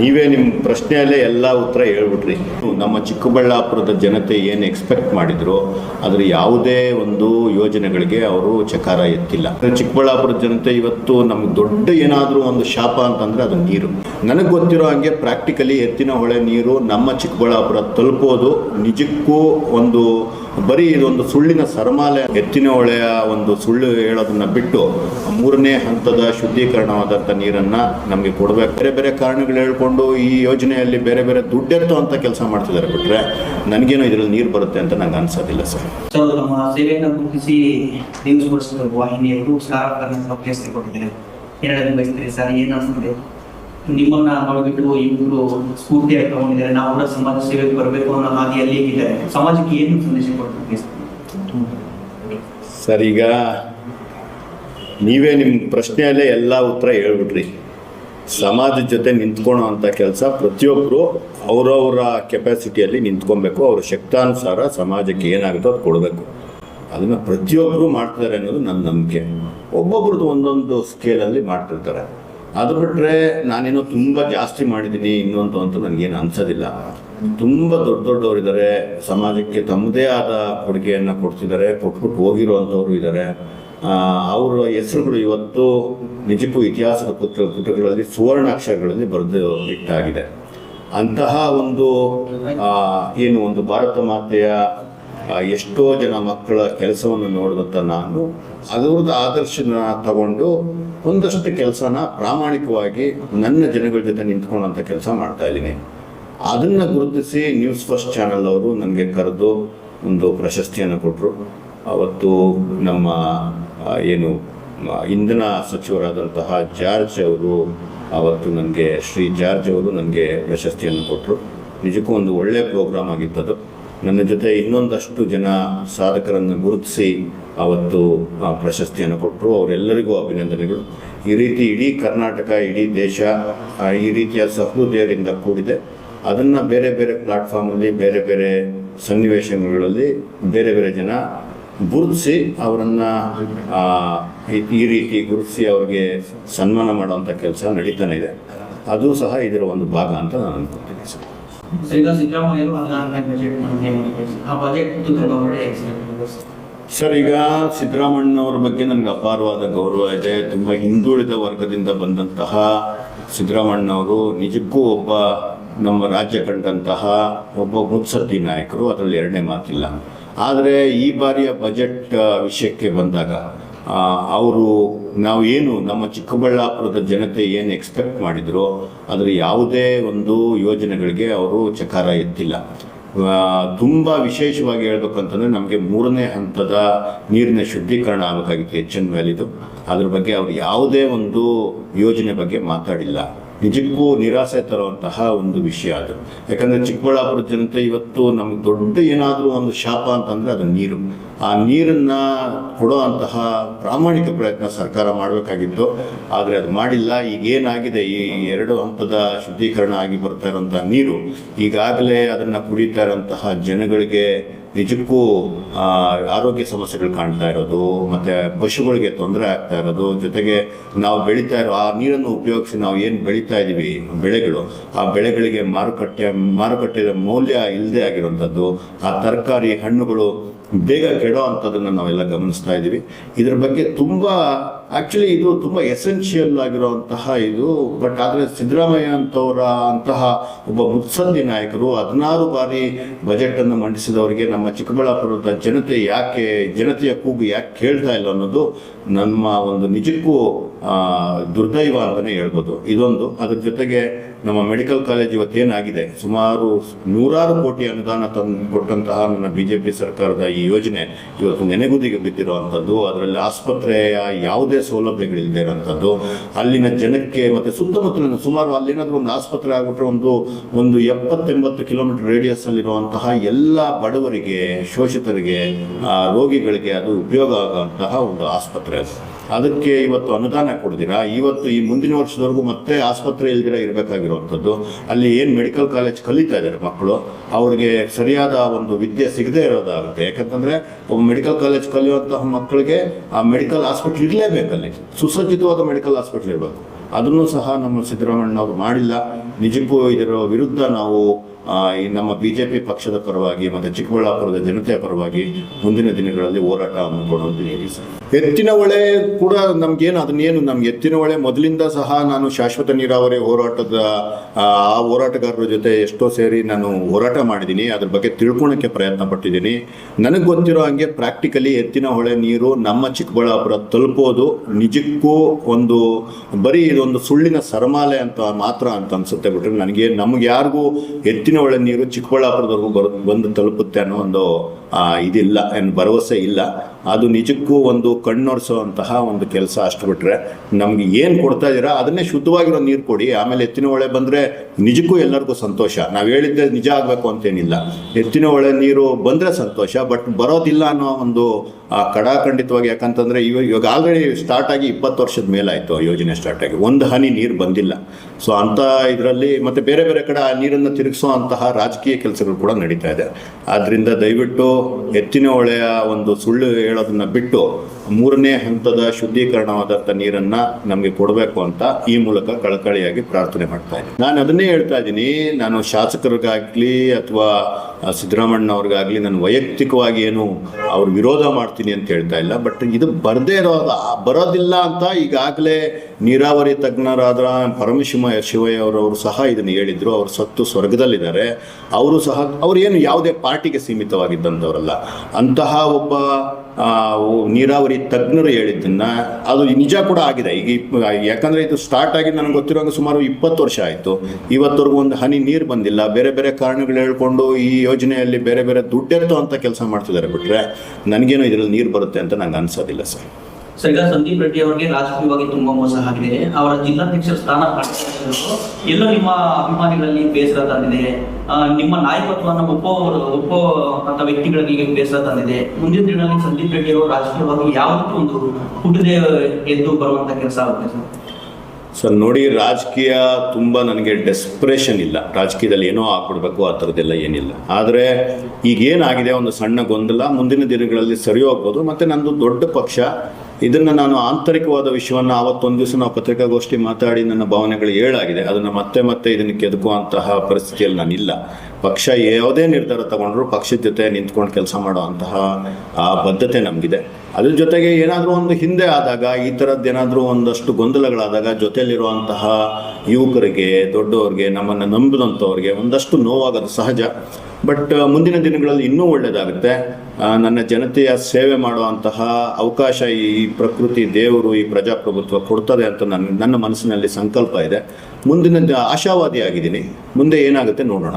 ನೀವೇ ನಿಮ್ಮ ಪ್ರಶ್ನೆಯಲ್ಲೇ ಎಲ್ಲ ಉತ್ತರ ಹೇಳ್ಬಿಟ್ರಿ. ನಮ್ಮ ಚಿಕ್ಕಬಳ್ಳಾಪುರದ ಜನತೆ ಏನು ಎಕ್ಸ್ಪೆಕ್ಟ್ ಮಾಡಿದ್ರು, ಅದರ ಯಾವುದೇ ಒಂದು ಯೋಜನೆಗಳಿಗೆ ಅವರು ಚಕಾರ ಎತ್ತಿಲ್ಲ. ಚಿಕ್ಕಬಳ್ಳಾಪುರದ ಜನತೆ ಇವತ್ತು ನಮ್ಗೆ ದೊಡ್ಡ ಏನಾದರೂ ಒಂದು ಶಾಪ ಅಂತಂದ್ರೆ ಅದು ನೀರು. ನನಗೆ ಗೊತ್ತಿರೋ ಹಾಗೆ ಪ್ರಾಕ್ಟಿಕಲಿ ಎತ್ತಿನ ಹೊಳೆ ನೀರು ನಮ್ಮ ಚಿಕ್ಕಬಳ್ಳಾಪುರ ತಲುಪೋದು ನಿಜಕ್ಕೂ ಒಂದು ಬರೀ ಇದೊಂದು ಸುಳ್ಳಿನ ಸರಮಾಲೆ. ಎತ್ತಿನ ಹೊಳೆಯ ಒಂದು ಸುಳ್ಳು ಹೇಳೋದನ್ನ ಬಿಟ್ಟು ಮೂರನೇ ಹಂತದ ಶುದ್ಧೀಕರಣವಾದಂಥ ನೀರನ್ನ ನಮಗೆ ಕೊಡಬೇಕು. ಬೇರೆ ಬೇರೆ ಕಾರಣಗಳು ಹೇಳ್ಕೊಂಡು ಈ ಯೋಜನೆಯಲ್ಲಿ ಬೇರೆ ಬೇರೆ ದುಡ್ಡೆತ್ತು ಅಂತ ಕೆಲಸ ಮಾಡ್ತಿದ್ದಾರೆ ಬಿಟ್ರೆ ನನಗೇನು ಇದರಲ್ಲಿ ನೀರು ಬರುತ್ತೆ ಅಂತ ನಂಗೆ ಅನ್ಸೋದಿಲ್ಲ ಸರ್. ಸೊ ನಮ್ಮ ಸೇವೆಯನ್ನು ಗುರುತಿಸಿ ನ್ಯೂಸ್ ವಾಹಿನಿಯವರು ಸ್ಟಾರ್ ಸರ್, ಏನು ನಿಮ್ಮನ್ನ ನೋಡ್ಬಿಟ್ಟು ಇವರು ಸ್ಫೂರ್ತಿಯಾಗಿ ತಗೊಂಡಿದ್ದಾರೆ ನಾವು ಕೂಡ ಸಮಾಜ ಸೇವೆಗೆ ಬರಬೇಕು ಅನ್ನೋ ಹಾದಿಯಲ್ಲಿ ಇದೆ. ಸಮಾಜಕ್ಕೆ ಏನು ಸಂದೇಶ ಕೊಡ್ತೀವಿ ಸರ್ ನೀವೇ ನಿಮ್ಮ ಪ್ರಶ್ನೆಯಲ್ಲೇ ಎಲ್ಲ ಉತ್ತರ ಹೇಳ್ಬಿಟ್ರಿ. ಸಮಾಜದ ಜೊತೆ ನಿಂತ್ಕೊಳೋ ಅಂಥ ಕೆಲಸ ಪ್ರತಿಯೊಬ್ಬರು ಅವರವರ ಕೆಪಾಸಿಟಿಯಲ್ಲಿ ನಿಂತ್ಕೊಬೇಕು, ಅವ್ರ ಶಕ್ತಾನುಸಾರ ಸಮಾಜಕ್ಕೆ ಏನಾಗುತ್ತೋ ಅದು ಕೊಡಬೇಕು. ಅದನ್ನು ಪ್ರತಿಯೊಬ್ಬರು ಮಾಡ್ತಾರೆ ಅನ್ನೋದು ನನ್ನ ನಂಬಿಕೆ. ಒಬ್ಬೊಬ್ರದ್ದು ಒಂದೊಂದು ಸ್ಕೇಲಲ್ಲಿ ಮಾಡ್ತಿರ್ತಾರೆ. ಅದು ಬಿಟ್ಟರೆ ನಾನೇನೋ ತುಂಬ ಜಾಸ್ತಿ ಮಾಡಿದ್ದೀನಿ ಇನ್ನೊಂದು ಅಂತ ನನಗೇನು ಅನ್ಸೋದಿಲ್ಲ. ತುಂಬ ದೊಡ್ಡ ದೊಡ್ಡವರಿದ್ದಾರೆ. ಸಮಾಜಕ್ಕೆ ತಮ್ಮದೇ ಆದ ಕೊಡುಗೆಯನ್ನು ಕೊಡ್ತಿದ್ದಾರೆ. ಕೊಟ್ಬಿಟ್ಟು ಹೋಗಿರುವಂಥವ್ರು ಇದ್ದಾರೆ. ಅವರ ಹೆಸರುಗಳು ಇವತ್ತು ನಿಜಕ್ಕೂ ಇತಿಹಾಸದ ಪುತ್ರ ಪುಟಗಳಲ್ಲಿ ಸುವರ್ಣಾಕ್ಷರಗಳಲ್ಲಿ ಬರೆದು ಇಟ್ಟಾಗಿದೆ. ಅಂತಹ ಒಂದು ಏನು ಒಂದು ಭಾರತ ಮಾತೆಯ ಎಷ್ಟೋ ಜನ ಮಕ್ಕಳ ಕೆಲಸವನ್ನು ನೋಡಿದಂಥ ನಾನು, ಅದರದ್ದು ಆದರ್ಶನ ತಗೊಂಡು ಒಂದಷ್ಟು ಕೆಲಸನ ಪ್ರಾಮಾಣಿಕವಾಗಿ ನನ್ನ ಜನಗಳ ಜೊತೆ ನಿಂತ್ಕೊಳ್ಳೋಂಥ ಕೆಲಸ ಮಾಡ್ತಾ ಇದ್ದೀನಿ. ಅದನ್ನು ಗುರುತಿಸಿ ನ್ಯೂಸ್ ಫಸ್ಟ್ ಚಾನಲ್ ಅವರು ನನಗೆ ಕರೆದು ಒಂದು ಪ್ರಶಸ್ತಿಯನ್ನು ಕೊಟ್ಟರು ಅವತ್ತು ನಮ್ಮ ಏನು ಇಂಧನ ಸಚಿವರಾದಂತಹ ಜಾರ್ಜ್ ಅವರು ಅವತ್ತು ನನಗೆ ಶ್ರೀ ಜಾರ್ಜ್ ಅವರು ನನಗೆ ಪ್ರಶಸ್ತಿಯನ್ನು ಕೊಟ್ಟರು ನಿಜಕ್ಕೂ ಒಂದು ಒಳ್ಳೆಯ ಪ್ರೋಗ್ರಾಮ್ ಆಗಿತ್ತದು. ನನ್ನ ಜೊತೆ ಇನ್ನೊಂದಷ್ಟು ಜನ ಸಾಧಕರನ್ನು ಗುರುತಿಸಿ ಅವತ್ತು ಆ ಪ್ರಶಸ್ತಿಯನ್ನು ಕೊಟ್ಟರು. ಅವರೆಲ್ಲರಿಗೂ ಅಭಿನಂದನೆಗಳು. ಈ ರೀತಿ ಇಡೀ ಕರ್ನಾಟಕ, ಇಡೀ ದೇಶ ಈ ರೀತಿಯ ಸಹೃದಯರಿಂದ ಕೂಡಿದೆ. ಅದನ್ನು ಬೇರೆ ಬೇರೆ ಪ್ಲಾಟ್ಫಾರ್ಮಲ್ಲಿ, ಬೇರೆ ಬೇರೆ ಸನ್ನಿವೇಶಗಳಲ್ಲಿ ಬೇರೆ ಬೇರೆ ಜನ ಗುರುತಿಸಿ ಅವರನ್ನು ಈ ರೀತಿ ಗುರುತಿಸಿ ಅವ್ರಿಗೆ ಸನ್ಮಾನ ಮಾಡುವಂಥ ಕೆಲಸ ನಡೀತಾನೆ ಇದೆ. ಅದು ಸಹ ಇದರ ಒಂದು ಭಾಗ ಅಂತ ನಾನು ಅನ್ಕೊತೀನಿ ಸರ್. ಸರ್ ಈಗ ಸಿದ್ದರಾಮಣ್ಣವ್ರ ಬಗ್ಗೆ ನನಗೆ ಅಪಾರವಾದ ಗೌರವ ಇದೆ. ತುಂಬ ಹಿಂದುಳಿದ ವರ್ಗದಿಂದ ಬಂದಂತಹ ಸಿದ್ದರಾಮಣ್ಣವರು ನಿಜಕ್ಕೂ ಒಬ್ಬ ನಮ್ಮ ರಾಜ್ಯ ಕಂಡಂತಹ ಒಬ್ಬ ಮುತ್ಸದ್ದಿ ನಾಯಕರು. ಅದರಲ್ಲಿ ಎರಡನೇ ಮಾತಿಲ್ಲ. ಆದರೆ ಈ ಬಾರಿಯ ಬಜೆಟ್ ವಿಷಯಕ್ಕೆ ಬಂದಾಗ ಅವರು ನಾವು ಏನು ನಮ್ಮ ಚಿಕ್ಕಬಳ್ಳಾಪುರದ ಜನತೆ ಏನು ಎಕ್ಸ್ಪೆಕ್ಟ್ ಮಾಡಿದ್ರು ಅದರ ಯಾವುದೇ ಒಂದು ಯೋಜನೆಗಳಿಗೆ ಅವರು ಚಕಾರ ಎತ್ತಿಲ್ಲ. ತುಂಬ ವಿಶೇಷವಾಗಿ ಹೇಳ್ಬೇಕಂತಂದ್ರೆ ನಮಗೆ ಮೂರನೇ ಹಂತದ ನೀರಿನ ಶುದ್ಧೀಕರಣ ಆಗಬೇಕಾಗಿತ್ತು ಎಚ್ ಎನ್ ವ್ಯಾಲಿದು ಅದ್ರ ಬಗ್ಗೆ ಅವರು ಯಾವುದೇ ಒಂದು ಯೋಜನೆ ಬಗ್ಗೆ ಮಾತಾಡಿಲ್ಲ. ನಿಜಕ್ಕೂ ನಿರಾಸೆ ತರುವಂತಹ ಒಂದು ವಿಷಯ ಅದು. ಯಾಕಂದ್ರೆ ಚಿಕ್ಕಬಳ್ಳಾಪುರ ಜನತೆ ಇವತ್ತು ನಮ್ಗೆ ದೊಡ್ಡ ಏನಾದರೂ ಒಂದು ಶಾಪ ಅಂತಂದ್ರೆ ಅದು ನೀರು. ಆ ನೀರನ್ನ ಕೊಡೋ ಅಂತಹ ಪ್ರಾಮಾಣಿಕ ಪ್ರಯತ್ನ ಸರ್ಕಾರ ಮಾಡಬೇಕಾಗಿತ್ತು. ಆದರೆ ಅದು ಮಾಡಿಲ್ಲ. ಈಗ ಏನಾಗಿದೆ? ಈ ಎರಡು ಹಂತದ ಶುದ್ಧೀಕರಣ ಆಗಿ ಬರ್ತಾ ಇರೋಂಥ ನೀರು. ಈಗಾಗಲೇ ಅದನ್ನು ಕುಡಿತಾ ಇರೋಂತಹ ಜನಗಳಿಗೆ ನಿಜಕ್ಕೂ ಆರೋಗ್ಯ ಸಮಸ್ಯೆಗಳು ಕಾಣ್ತಾ ಇರೋದು, ಮತ್ತೆ ಪಶುಗಳಿಗೆ ತೊಂದರೆ ಆಗ್ತಾ ಇರೋದು, ಜೊತೆಗೆ ನಾವು ಬೆಳೀತಾ ಇರೋ, ಆ ನೀರನ್ನು ಉಪಯೋಗಿಸಿ ನಾವು ಏನು ಬೆಳೀತಾ ಇದ್ದೀವಿ ಬೆಳೆಗಳು, ಆ ಬೆಳೆಗಳಿಗೆ ಮಾರುಕಟ್ಟೆ ಮಾರುಕಟ್ಟೆ ಮೌಲ್ಯ ಇಲ್ಲದೆ ಆಗಿರುವಂಥದ್ದು ಆ ತರಕಾರಿ ಹಣ್ಣುಗಳು ಬೇಗ ಕೆಡೋ ಅಂಥದ್ದನ್ನು ನಾವೆಲ್ಲ ಗಮನಿಸ್ತಾ ಇದ್ದೀವಿ ಇದ್ರ ಬಗ್ಗೆ ತುಂಬ ಆ್ಯಕ್ಚುಲಿ ಇದು ತುಂಬ ಎಸೆನ್ಷಿಯಲ್ ಆಗಿರುವಂತಹ ಇದು. ಬಟ್ ಆದರೆ ಸಿದ್ದರಾಮಯ್ಯ ಅಂತವರ ಅಂತಹ ಒಬ್ಬ ಮುತ್ಸದ್ದಿ ನಾಯಕರು ಹದಿನಾರು ಬಾರಿ ಬಜೆಟನ್ನು ಮಂಡಿಸಿದವರಿಗೆ ನಮ್ಮ ಚಿಕ್ಕಬಳ್ಳಾಪುರದ ಜನತೆ ಯಾಕೆ, ಜನತೆಯ ಕೂಗು ಯಾಕೆ ಕೇಳ್ತಾ ಇಲ್ಲ ಅನ್ನೋದು ನಮ್ಮ ಒಂದು ನಿಜಕ್ಕೂ ದುರ್ದೈವ ಅಂತಲೇ ಹೇಳ್ಬೋದು. ಇದೊಂದು. ಅದ್ರ ಜೊತೆಗೆ ನಮ್ಮ ಮೆಡಿಕಲ್ ಕಾಲೇಜ್ ಇವತ್ತೇನಾಗಿದೆ ಸುಮಾರು ನೂರಾರು ಕೋಟಿ ಅನುದಾನ ತಂದು ಕೊಟ್ಟಂತಹ ನನ್ನ ಬಿ ಜೆ ಪಿ ಸರ್ಕಾರದ ಈ ಯೋಜನೆ ಇವತ್ತು ನೆನೆಗುದಿಗೆ ಬಿದ್ದಿರುವಂಥದ್ದು ಅದರಲ್ಲಿ ಆಸ್ಪತ್ರೆಯ ಯಾವುದೇ ಸೌಲಭ್ಯಗಳಿಲ್ಲದೆ ಇರೋಂಥದ್ದು. ಅಲ್ಲಿನ ಜನಕ್ಕೆ ಮತ್ತು ಸುತ್ತಮುತ್ತಲಿನ ಸುಮಾರು ಅಲ್ಲೇನಾದರೂ ಒಂದು ಆಸ್ಪತ್ರೆ ಆಗ್ಬಿಟ್ರೆ ಒಂದು ಒಂದು ಎಪ್ಪತ್ತೆಂಬತ್ತು ಕಿಲೋಮೀಟರ್ ರೇಡಿಯಸ್ ಅಲ್ಲಿರುವಂತಹ ಎಲ್ಲ ಬಡವರಿಗೆ, ಶೋಷಿತರಿಗೆ ರೋಗಿಗಳಿಗೆ ಅದು ಉಪಯೋಗ ಆಗುವಂತಹ ಒಂದು ಆಸ್ಪತ್ರೆ ಅದು. ಅದಕ್ಕೆ ಇವತ್ತು ಅನುದಾನ ಕೊಡ್ದಿರಾ? ಇವತ್ತು ಈ ಮುಂದಿನ ವರ್ಷದವರೆಗೂ ಮತ್ತೆ ಆಸ್ಪತ್ರೆ ಇಲ್ದಿರ ಇರಬೇಕಾಗಿರುವಂಥದ್ದು. ಅಲ್ಲಿ ಏನು ಮೆಡಿಕಲ್ ಕಾಲೇಜ್ ಕಲಿತಾ ಇದ್ದಾರೆ ಮಕ್ಕಳು, ಅವ್ರಿಗೆ ಸರಿಯಾದ ಒಂದು ವಿದ್ಯೆ ಸಿಗದೇ ಇರೋದಾಗುತ್ತೆ. ಯಾಕಂತಂದ್ರೆ ಒಬ್ಬ ಮೆಡಿಕಲ್ ಕಾಲೇಜ್ ಕಲಿಯುವಂತಹ ಮಕ್ಕಳಿಗೆ ಆ ಮೆಡಿಕಲ್ ಹಾಸ್ಪಿಟ್ಲ್ ಇರಲೇಬೇಕಲ್ಲಿ ಸುಸಜ್ಜಿತವಾದ ಮೆಡಿಕಲ್ ಹಾಸ್ಪಿಟ್ಲ್ ಇರಬೇಕು. ಅದನ್ನು ಸಹ ನಮ್ಮ ಸಿದ್ದರಾಮಯ್ಯನವರು ಮಾಡಿಲ್ಲ. ನಿಜಕ್ಕೂ ಇದರ ವಿರುದ್ಧ ನಾವು ಈ ನಮ್ಮ ಬಿಜೆಪಿ ಪಕ್ಷದ ಪರವಾಗಿ ಮತ್ತೆ ಚಿಕ್ಕಬಳ್ಳಾಪುರದ ಜನತೆಯ ಪರವಾಗಿ ಮುಂದಿನ ದಿನಗಳಲ್ಲಿ ಹೋರಾಟ ಹಮ್ಮಿಕೊಳ್ಳುವುದು ಹೇಳಿ ಸರ್. ಎತ್ತಿನ ಹೊಳೆ ಕೂಡ ನಮ್ಗೇನು, ಅದನ್ನೇನು ನಮ್ಗೆ ಎತ್ತಿನ ಹೊಳೆ ಮೊದಲಿಂದ ಸಹ ನಾನು ಶಾಶ್ವತ ನೀರಾವರಿ ಹೋರಾಟದ, ಆ ಹೋರಾಟಗಾರರ ಜೊತೆ ಎಷ್ಟೋ ಸೇರಿ ನಾನು ಹೋರಾಟ ಮಾಡಿದ್ದೀನಿ. ಅದ್ರ ಬಗ್ಗೆ ತಿಳ್ಕೊಳಕ್ಕೆ ಪ್ರಯತ್ನ ಪಟ್ಟಿದ್ದೀನಿ. ನನಗೆ ಗೊತ್ತಿರೋ ಹಂಗೆ ಪ್ರಾಕ್ಟಿಕಲಿ ಎತ್ತಿನ ಹೊಳೆ ನೀರು ನಮ್ಮ ಚಿಕ್ಕಬಳ್ಳಾಪುರ ತಲುಪೋದು ನಿಜಕ್ಕೂ ಒಂದು, ಬರೀ ಇದೊಂದು ಸುಳ್ಳಿನ ಸರಮಾಲೆ ಅಂತ ಮಾತ್ರ ಅಂತ ಅನ್ಸುತ್ತೆ ಬಿಟ್ರೆ ನನಗೆ, ನಮ್ಗೆ ಯಾರಿಗೂ ಎತ್ತಿನ ಹೊಳೆ ನೀರು ಚಿಕ್ಕಬಳ್ಳಾಪುರದವರೆಗೂ ಬರ್, ಬಂದು ತಲುಪುತ್ತೆ ಅನ್ನೋ ಒಂದು ಇದಿಲ್ಲ, ಏನು ಭರವಸೆ ಇಲ್ಲ. ಅದು ನಿಜಕ್ಕೂ ಒಂದು ಕಣ್ಣೊರೆಸುವಂತಹ ಒಂದು ಕೆಲಸ ಅಷ್ಟು ಬಿಟ್ರೆ. ನಮ್ಗೆ ಏನು ಕೊಡ್ತಾ ಇದ್ದೀರಾ ಅದನ್ನೇ ಶುದ್ಧವಾಗಿರೋ ನೀರು ಕೊಡಿ. ಆಮೇಲೆ ಎತ್ತಿನ ಹೊಳೆ ಬಂದರೆ ನಿಜಕ್ಕೂ ಎಲ್ಲರಿಗೂ ಸಂತೋಷ. ನಾವು ಹೇಳಿದ್ದೆ ನಿಜ ಆಗಬೇಕು ಅಂತೇನಿಲ್ಲ. ಎತ್ತಿನ ಹೊಳೆ ನೀರು ಬಂದರೆ ಸಂತೋಷ, ಬಟ್ ಬರೋದಿಲ್ಲ ಅನ್ನೋ ಒಂದು ಕಡಾಖಂಡಿತವಾಗಿ ಯಾಕಂತಂದರೆ ಇವಾಗ ಇವಾಗ ಆಲ್ರೆಡಿ ಸ್ಟಾರ್ಟ್ ಆಗಿ ಇಪ್ಪತ್ತು ವರ್ಷದ ಮೇಲಾಯಿತು ಯೋಜನೆ ಸ್ಟಾರ್ಟ್ ಆಗಿ. ಒಂದು ಹನಿ ನೀರು ಬಂದಿಲ್ಲ. ಸೊ ಅಂಥ ಇದರಲ್ಲಿ ಮತ್ತೆ ಬೇರೆ ಬೇರೆ ಕಡೆ ಆ ನೀರನ್ನು ತಿರುಗಿಸೋ ಅಂತಹ ರಾಜಕೀಯ ಕೆಲಸಗಳು ಕೂಡ ನಡೀತಾ ಇದೆ. ಆದ್ದರಿಂದ ದಯವಿಟ್ಟು ಎತ್ತಿನ ಹೊಳೆಯ ಒಂದು ಸುಳ್ಳು ಹೇಳೋದನ್ನ ಬಿಟ್ಟು ಮೂರನೇ ಹಂತದ ಶುದ್ಧೀಕರಣವಾದಂಥ ನೀರನ್ನ ನಮಗೆ ಕೊಡಬೇಕು ಅಂತ ಈ ಮೂಲಕ ಕಳಕಳಿಯಾಗಿ ಪ್ರಾರ್ಥನೆ ಮಾಡ್ತಾ ಇದ್ದೀನಿ. ನಾನು ಅದನ್ನೇ ಹೇಳ್ತಾ ಇದ್ದೀನಿ. ನಾನು ಶಾಸಕರಿಗಾಗಲಿ ಅಥವಾ ಸಿದ್ದರಾಮಣ್ಣವ್ರಿಗಾಗ್ಲಿ ನಾನು ವೈಯಕ್ತಿಕವಾಗಿ ಏನು ಅವ್ರ ವಿರೋಧ ಮಾಡ್ತೀನಿ ಅಂತ ಹೇಳ್ತಾ ಇಲ್ಲ. ಬಟ್ ಇದು ಬರದೇ ಇರೋ ಬರೋದಿಲ್ಲ ಅಂತ ಈಗಾಗಲೇ ನೀರಾವರಿ ತಜ್ಞರಾದ ಪರಮಶಿವ ಶಿವಯ್ಯ ಅವರವರು ಸಹ ಇದನ್ನು ಹೇಳಿದ್ರು. ಅವರು ಸತ್ತು ಸ್ವರ್ಗದಲ್ಲಿದ್ದಾರೆ. ಅವರು ಸಹ, ಅವರು ಏನು ಯಾವುದೇ ಪಾರ್ಟಿಗೆ ಸೀಮಿತವಾಗಿದ್ದಂಥವರಲ್ಲ ಅಂತಹ ಒಬ್ಬ ನೀರಾವರಿ ತಜ್ಞರು ಹೇಳಿದ್ದನ್ನ ಅದು ನಿಜ ಕೂಡ ಆಗಿದೆ. ಈಗ ಯಾಕಂದ್ರೆ ಇದು ಸ್ಟಾರ್ಟ್ ಆಗಿ ನನಗೆ ಗೊತ್ತಿರೋಂಗೆ ಸುಮಾರು ಇಪ್ಪತ್ತು ವರ್ಷ ಆಯಿತು. ಇವತ್ತವರೆಗೂ ಒಂದು ಹನಿ ನೀರು ಬಂದಿಲ್ಲ. ಬೇರೆ ಬೇರೆ ಕಾರಣಗಳು ಹೇಳ್ಕೊಂಡು ಈ ಯೋಜನೆಯಲ್ಲಿ ಬೇರೆ ಬೇರೆ ದುಡ್ಡೆತ್ತು ಅಂತ ಕೆಲಸ ಮಾಡ್ತಿದ್ದಾರೆ ಬಿಟ್ರೆ ನನಗೇನು ಇದರಲ್ಲಿ ನೀರು ಬರುತ್ತೆ ಅಂತ ನಂಗೆ ಅನ್ಸೋದಿಲ್ಲ ಸರ್. ಸೊ ಈಗ ಸಂದೀಪ್ ರೆಡ್ಡಿ ಅವರಿಗೆ ರಾಜಕೀಯವಾಗಿ ತುಂಬಾ ಮೋಸ ಆಗಿದೆ. ಅವರ ಜಿಲ್ಲಾಧ್ಯಕ್ಷರ ಸ್ಥಾನ ಎಲ್ಲ ನಿಮ್ಮ ಅಭಿಮಾನಿಗಳಲ್ಲಿ ಬೇಸರ ತಂದಿದೆ. ನಿಮ್ಮ ನಾಯಕತ್ವವನ್ನು ಒಪ್ಪೋ ಒಪ್ಪೋ ಅಂತ ವ್ಯಕ್ತಿಗಳಿಗೆ ಬೇಸರ ತಂದಿದೆ. ಮುಂದಿನ ದಿನಗಳಲ್ಲಿ ಸಂದೀಪ್ ರೆಡ್ಡಿ ಅವರು ರಾಜಕೀಯವಾಗಿ ಯಾವತ್ತೂ ಒಂದು ಹುಟ್ಟದೆ ಎದ್ದು ಬರುವಂತ ಕೆಲಸ ಆಗುತ್ತೆ ಸರ್. ಸರ್, ನೋಡಿ, ರಾಜಕೀಯ ತುಂಬ ನನಗೆ ಡೆಸ್ಪ್ರೇಷನ್ ಇಲ್ಲ. ರಾಜಕೀಯದಲ್ಲಿ ಏನೋ ಆಗ್ಬಿಡ್ಬೇಕು, ಆ ಥರದ್ದೆಲ್ಲ ಏನಿಲ್ಲ. ಆದರೆ ಈಗ ಏನಾಗಿದೆ ಒಂದು ಸಣ್ಣ ಗೊಂದಲ. ಮುಂದಿನ ದಿನಗಳಲ್ಲಿ ಸರಿ ಹೋಗ್ಬೋದು ಮತ್ತು ನಂದು ದೊಡ್ಡ ಪಕ್ಷ ಇದನ್ನು ನಾನು ಆಂತರಿಕವಾದ ವಿಷಯವನ್ನು ಆವತ್ತೊಂದು ದಿವಸ ನಾವು ಪತ್ರಿಕಾಗೋಷ್ಠಿ ಮಾತಾಡಿ ನನ್ನ ಭಾವನೆಗಳು ಏಳಾಗಿದೆ. ಅದನ್ನು ಮತ್ತೆ ಮತ್ತೆ ಇದನ್ನು ಕೆದಕುವಂತಹ ಪರಿಸ್ಥಿತಿಯಲ್ಲಿ ನಾನಿಲ್ಲ. ಪಕ್ಷ ಯಾವುದೇ ನಿರ್ಧಾರ ತಗೊಂಡ್ರು ಪಕ್ಷದ ಜೊತೆ ನಿಂತ್ಕೊಂಡು ಕೆಲಸ ಮಾಡುವಂತಹ, ಆ ಬದ್ಧತೆ ನಮಗಿದೆ. ಅದ್ರ ಜೊತೆಗೆ ಏನಾದರೂ ಒಂದು ಹಿಂದೆ ಆದಾಗ, ಈ ಥರದ್ದು ಏನಾದರೂ ಒಂದಷ್ಟು ಗೊಂದಲಗಳಾದಾಗ, ಜೊತೆಯಲ್ಲಿರುವಂತಹ ಯುವಕರಿಗೆ, ದೊಡ್ಡವ್ರಿಗೆ, ನಮ್ಮನ್ನು ನಂಬಿದಂಥವ್ರಿಗೆ ಒಂದಷ್ಟು ನೋವಾಗೋದು ಸಹಜ. ಬಟ್ ಮುಂದಿನ ದಿನಗಳಲ್ಲಿ ಇನ್ನೂ ಒಳ್ಳೆಯದಾಗುತ್ತೆ ನನ್ನ ಜನತೆಯ ಸೇವೆ ಮಾಡುವಂತಹ ಅವಕಾಶ ಈ ಪ್ರಕೃತಿ ದೇವರು, ಈ ಪ್ರಜಾಪ್ರಭುತ್ವ ಕೊಡ್ತದೆ ಅಂತ ನನ್ನ ನನ್ನ ಮನಸ್ಸಿನಲ್ಲಿ ಸಂಕಲ್ಪ ಇದೆ. ಮುಂದಿನ ಆಶಾವಾದಿ ಆಗಿದ್ದೀನಿ ಮುಂದೆ ಏನಾಗುತ್ತೆ ನೋಡೋಣ.